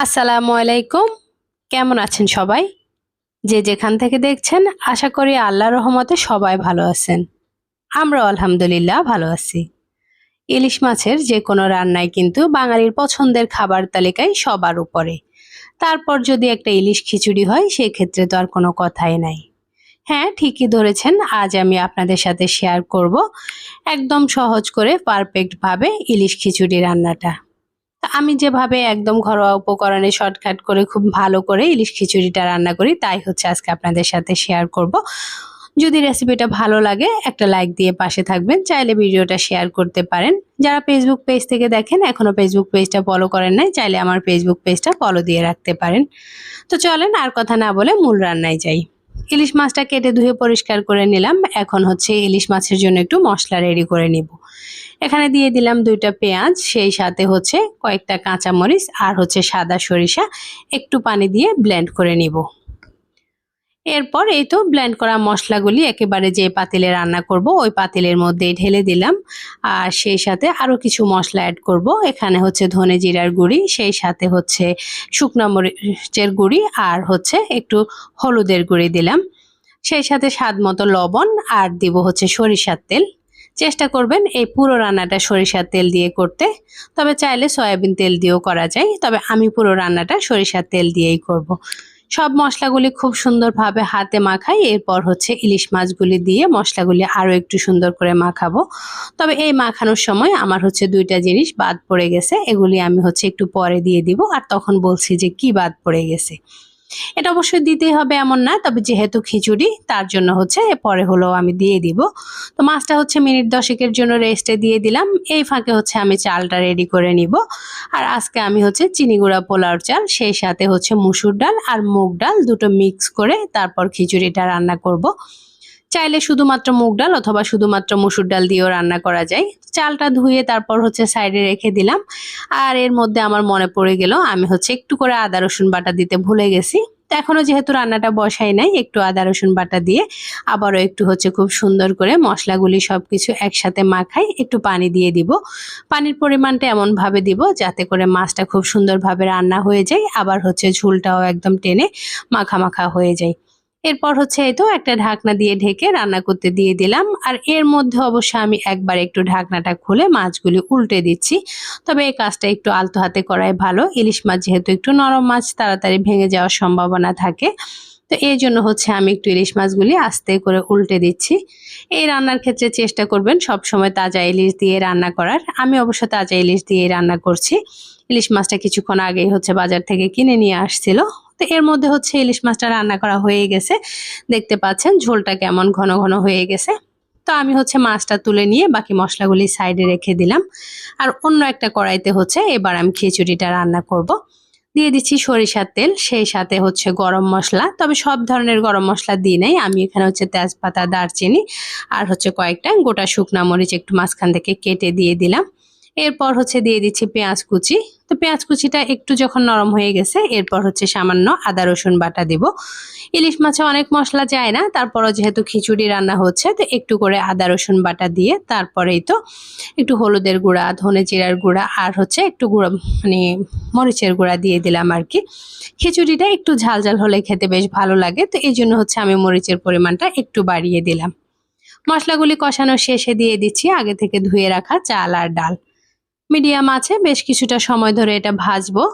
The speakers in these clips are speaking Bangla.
আসসালামু আলাইকুম। কেমন আছেন সবাই? যে যেখান থেকে দেখছেন, আশা করি আল্লাহ রহমতে সবাই ভালো আছেন। আমরা আলহামদুলিল্লাহ ভালো আছি। ইলিশ মাছের যে কোনো রান্নায় কিন্তু বাঙালির পছন্দের খাবার তালিকায় সবার উপরে। তারপর যদি একটা ইলিশ খিচুড়ি হয়, সেক্ষেত্রে তো আর কোনো কথাই নাই। হ্যাঁ ঠিকই ধরেছেন, আজ আমি আপনাদের সাথে শেয়ার করব একদম সহজ করে পারফেক্টভাবে ইলিশ খিচুড়ি রান্নাটা। আমি যেভাবে একদম ঘরোয়া উপকরণে শর্টকাট করে খুব ভালো করে ইলিশ খিচুড়িটা রান্না করি, তাই হচ্ছে আজকে আপনাদের সাথে শেয়ার করব। যদি রেসিপিটা ভালো লাগে, একটা লাইক দিয়ে পাশে থাকবেন, চাইলে ভিডিওটা শেয়ার করতে পারেন। যারা ফেসবুক পেজ থেকে দেখেন এখনও ফেসবুক পেজটা ফলো করেন নাই, চাইলে আমার ফেসবুক পেজটা ফলো দিয়ে রাখতে পারেন। তো চলেন আর কথা না বলে মূল রান্নায় যাই। ইলিশ মাছটা কেটে ধুয়ে পরিষ্কার করে নিলাম। এখন হচ্ছে ইলিশ মাছের জন্য একটু মশলা রেডি করে নিব। এখানে দিয়ে দিলাম দুইটা পেঁয়াজ, সেই সাথে হচ্ছে কয়েকটা কাঁচামরিচ আর হচ্ছে সাদা সরিষা। একটু পানি দিয়ে ব্লেন্ড করে নিব। এরপর এই তো ব্লেন্ড করা মশলাগুলি একেবারে যে পাতিলে রান্না করব, ওই পাতিলের মধ্যে ঢেলে দিলাম। আর সেই সাথে আরও কিছু মশলা অ্যাড করব। এখানে হচ্ছে ধনে জিরার গুঁড়ি, সেই সাথে হচ্ছে শুকনো মরিচের গুঁড়ি আর হচ্ছে একটু হলুদের গুঁড়ি দিলাম। সেই সাথে স্বাদ মতো লবণ আর দিব হচ্ছে সরিষার তেল। চেষ্টা করবেন এই পুরো রান্নাটা সরিষার তেল দিয়ে করতে। তবে চাইলে সয়াবিন তেল দিয়েও করা যায়, তবে আমি পুরো রান্নাটা সরিষার তেল দিয়েই করব। সব মশলাগুলি খুব সুন্দরভাবে হাতে মাখাই, এরপর হচ্ছে ইলিশ মাছগুলি দিয়ে মশলাগুলি আরও একটু সুন্দর করে মাখাবো। তবে এই মাখানোর সময় আমার হচ্ছে দুইটা জিনিস বাদ পড়ে গেছে, এগুলি আমি হচ্ছে একটু পরে দিয়ে দিব, আর তখন বলছি যে কি বাদ পড়ে গেছে। এটা অবশ্যই দিতেই হবে এমন না, তবে যেহেতু খিচুড়ি, তার জন্য হচ্ছে পরে হলো আমি দিয়ে দিব। তো মাছটা হচ্ছে মিনিট দশেকের জন্য রেস্টে দিয়ে দিলাম। এই ফাঁকে হচ্ছে আমি চালটা রেডি করে নিব। আর আজকে আমি হচ্ছে চিনি গুঁড়া, পোলাওর চাল, সেই সাথে হচ্ছে মুসুর ডাল আর মুগ ডাল দুটো মিক্স করে তারপর খিচুড়িটা রান্না করব। চাইলে শুধুমাত্র মুগ ডাল অথবা শুধুমাত্র মুসুর ডাল দিয়েও রান্না করা যায়। চালটা ধুয়ে তারপর হচ্ছে সাইডে রেখে দিলাম। আর এর মধ্যে আমার মনে পড়ে গেল, আমি হচ্ছে একটু করে আদা, রসুন বাটা দিতে ভুলে গেছি। এখনও যেহেতু রান্নাটা বসাই নাই, একটু আদা, রসুন বাটা দিয়ে আবারও একটু হচ্ছে খুব সুন্দর করে মশলাগুলি সব কিছু একসাথে মাখাই একটু পানি দিয়ে দিব। পানির পরিমাণটা এমনভাবে দিব যাতে করে মাছটা খুব সুন্দরভাবে রান্না হয়ে যায়, আবার হচ্ছে ঝুলটাও একদম টেনে মাখা মাখা হয়ে যায়। এরপর হচ্ছে এই তো একটা ঢাকনা দিয়ে ঢেকে রান্না করতে দিয়ে দিলাম। আর এর মধ্যে অবশ্য আমি একবার একটু ঢাকনাটা খুলে মাছগুলি উল্টে দিচ্ছি। তবে এই কাজটা একটু আলতো হাতে করাই ভালো। ইলিশ মাছ যেহেতু একটু নরম মাছ, তাড়াতাড়ি ভেঙে যাওয়ার সম্ভাবনা থাকে। তো এই জন্য হচ্ছে আমি একটু ইলিশ মাছগুলি আস্তে করে উল্টে দিচ্ছি। এই রান্নার ক্ষেত্রে চেষ্টা করবেন সব সময় তাজা ইলিশ দিয়ে রান্না করার। আমি অবশ্য তাজা ইলিশ দিয়ে রান্না করছি। ইলিশ মাছটা কিছুক্ষণ আগেই হচ্ছে বাজার থেকে কিনে নিয়ে আসছিল। তো এর মধ্যে হচ্ছে ইলিশ মাছটা রান্না করা হয়ে গেছে। দেখতে পাচ্ছেন ঝোলটা কেমন ঘন ঘন হয়ে গেছে। তো আমি হচ্ছে মাছটা তুলে নিয়ে বাকি মশলাগুলি সাইডে রেখে দিলাম। আর অন্য একটা কড়াইতে হচ্ছে এবার আমি খিচুড়িটা রান্না করব। দিয়ে দিচ্ছি সরিষার তেল, সেই সাথে হচ্ছে গরম মশলা। তবে সব ধরনের গরম মশলা দিই নেই। আমি এখানে হচ্ছে তেজপাতা, দারচিনি আর হচ্ছে কয়েকটা গোটা শুকনা মরিচ একটু মাঝখান থেকে কেটে দিয়ে দিলাম। এরপর হচ্ছে দিয়ে দিচ্ছি পেঁয়াজ কুচি। তো পেঁয়াজ কুচিটা একটু যখন নরম হয়ে গেছে, এরপর হচ্ছে সামান্য আদা, রসুন বাটা দিব। ইলিশ মাছে অনেক মশলা যায় না, তারপরও যেহেতু খিচুড়ি রান্না হচ্ছে, তো একটু করে আদা, রসুন বাটা দিয়ে তারপরেই তো একটু হলুদের গুঁড়া, ধনে জিরার গুঁড়া আর হচ্ছে একটু গুঁড়া মানে মরিচের গুঁড়া দিয়ে দিলাম আর কি। খিচুড়িটা একটু ঝাল ঝাল হলে খেতে বেশ ভালো লাগে, তো এই জন্য হচ্ছে আমি মরিচের পরিমাণটা একটু বাড়িয়ে দিলাম। মশলাগুলি কষানো শেষে দিয়ে দিচ্ছি, আগে থেকে ধুয়ে রাখা চাল আর ডাল। মিডিয়াম আছে, বেশ কিছুটা সময় ধরে এটা ভাজবো।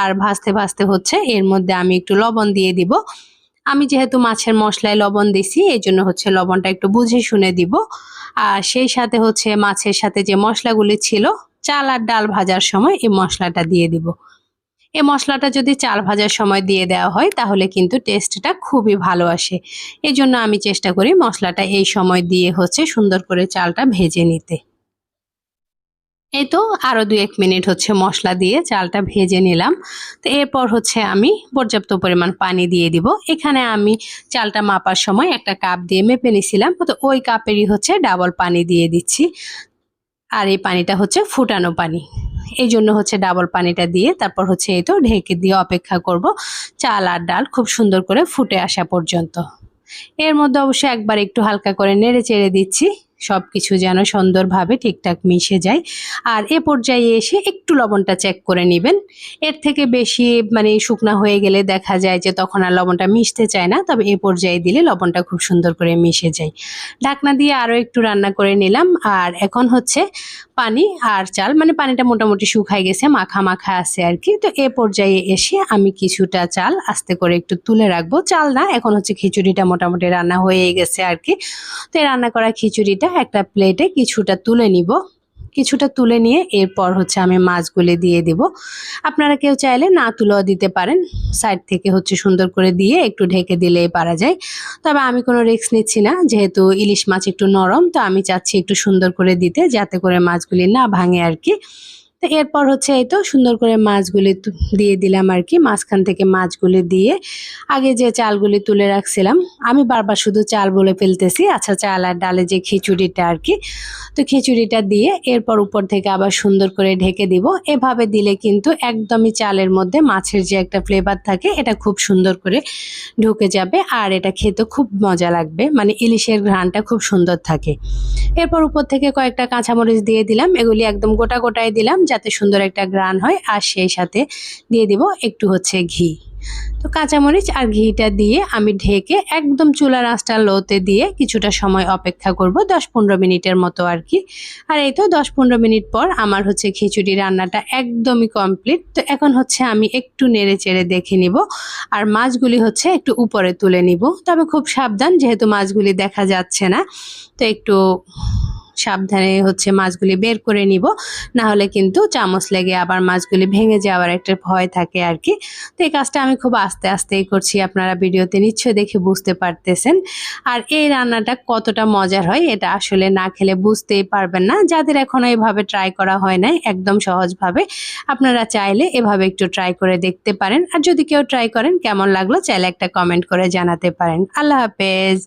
আর ভাজতে ভাজতে হচ্ছে, এর মধ্যে আমি একটু লবণ দিয়ে দিব। আমি যেহেতু মাছের মশলায় লবণ দিছি, এই জন্য হচ্ছে লবণটা একটু বুঝে শুনে দিব। আর সেই সাথে হচ্ছে মাছের সাথে যে মশলাগুলি ছিল, চাল আর ডাল ভাজার সময় এই মশলাটা দিয়ে দিব। এই মশলাটা যদি চাল ভাজার সময় দিয়ে দেওয়া হয়, তাহলে কিন্তু টেস্টটা খুবই ভালো আসে। এই জন্য আমি চেষ্টা করি মশলাটা এই সময় দিয়ে হচ্ছে সুন্দর করে চালটা ভেজে নিতে। এই তো আরও দু এক মিনিট হচ্ছে মশলা দিয়ে চালটা ভেজে নিলাম। তো এরপর হচ্ছে আমি পর্যাপ্ত পরিমাণ পানি দিয়ে দিব। এখানে আমি চালটা মাপার সময় একটা কাপ দিয়ে মেপে নিছিলাম। তো ওই কাপেরই হচ্ছে ডাবল পানি দিয়ে দিচ্ছি। আর এই পানিটা হচ্ছে ফুটানো পানি। এই জন্য হচ্ছে ডাবল পানিটা দিয়ে তারপর হচ্ছে এই তো ঢেকে দিয়ে অপেক্ষা করব। চাল আর ডাল খুব সুন্দর করে ফুটে আসা পর্যন্ত। এর মধ্যে অবশ্যই একবার একটু হালকা করে নেড়ে চেড়ে দিচ্ছি। সব কিছু যেন সুন্দরভাবে ঠিকঠাক মিশে যায়। আর এ পর্যায়ে এসে একটু লবণটা চেক করে নেবেন। এর থেকে বেশি মানে শুকনা হয়ে গেলে দেখা যায় যে তখন আর লবণটা মিশতে চায় না। তবে এ পর্যায়ে দিলে লবণটা খুব সুন্দর করে মিশে যায়। ঢাকনা দিয়ে আরও একটু রান্না করে নিলাম। আর এখন হচ্ছে পানি আর চাল। মানে পানিটা মোটামুটি শুকাই গেছে, মাখা মাখা আছে আর কি। তো এ পর্যায়ে এসে আমি কিছুটা চাল আস্তে করে একটু তুলে রাখব। চাল না, এখন হচ্ছে খিচুড়িটা মোটামুটি রান্না হয়ে গেছে আর কি। তো এই রান্না করা খিচুড়িটা একটা প্লেটে কিছুটা তুলে নিব। কিছুটা তুলে নিয়ে এরপর হচ্ছে আমি মাছগুলি দিয়ে দেব। আপনারা কেউ চাইলে না তুলেও দিতে পারেন। সাইড থেকে হচ্ছে সুন্দর করে দিয়ে একটু ঢেকে দিলেই পারা যায়। তবে আমি কোনো রিস্ক নিচ্ছি না। যেহেতু ইলিশ মাছ একটু নরম, তো আমি চাচ্ছি একটু সুন্দর করে দিতে, যাতে করে মাছগুলি না ভাঙে আর কি। তো এরপর হচ্ছে এই তো সুন্দর করে মাছগুলি দিয়ে দিলাম আর কি, মাঝখান থেকে মাছগুলি দিয়ে আগে যে চালগুলি তুলে রাখছিলাম, আমি বারবার শুধু চাল বলে ফেলতেছি আচ্ছা চাল আর ডালে যে খিচুড়িটা আর কি, তো খিচুড়িটা দিয়ে এরপর উপর থেকে আবার সুন্দর করে ঢেকে দিব, এভাবে দিলে কিন্তু একদমই চালের মধ্যে মাছের যে একটা ফ্লেভার থাকে, এটা খুব সুন্দর করে ঢুকে যাবে আর এটা খেতে খুব মজা লাগবে মানে ইলিশের ঘ্রাণটা খুব সুন্দর থাকে। এরপর উপর থেকে কয়েকটা কাঁচামরিচ দিয়ে দিলাম, এগুলি একদম গোটা গোটায় দিলাম যাতে সুন্দর একটা গ্রান হয়, আর সেই সাথে দিয়ে দিব একটু হচ্ছে ঘি। তো কাঁচামরিচ আর ঘিটা দিয়ে আমি ঢেকে একদম চুলার আঁচটা লোতে দিয়ে কিছুটা সময় অপেক্ষা করব, দশ পনেরো মিনিটের মতো আর কি। আর এই তো দশ পনেরো মিনিট পর আমার হচ্ছে খিচুড়ি রান্নাটা একদমই কমপ্লিট। তো এখন হচ্ছে আমি একটু নেড়ে চেড়ে দেখে নিব, আর মাছগুলি হচ্ছে একটু উপরে তুলে নিব। তবে খুব সাবধান, যেহেতু মাছগুলি দেখা যাচ্ছে না, তো একটু সাবধানে হচ্ছে মাছগুলি বের করে নিব। না হলে কিন্তু চামচ লেগে আবার মাছগুলি ভেঙে যাওয়ার একটা ভয় থাকে আর কি তো এই কাজটা আমি খুব আস্তে আস্তেই করছি, আপনারা ভিডিওতে নিশ্চয়ই দেখে বুঝতে পারতেছেন। আর এই রান্নাটা কতটা মজার হয় এটা আসলে না খেলে বুঝতেই পারবেন না। যাদের এখনও এভাবে ট্রাই করা হয় নাই, একদম সহজভাবে আপনারা চাইলে এভাবে একটু ট্রাই করে দেখতে পারেন। আর যদি কেউ ট্রাই করেন, কেমন লাগল, চাইলে একটা কমেন্ট করে জানাতে পারেন। আল্লাহ হাফেজ।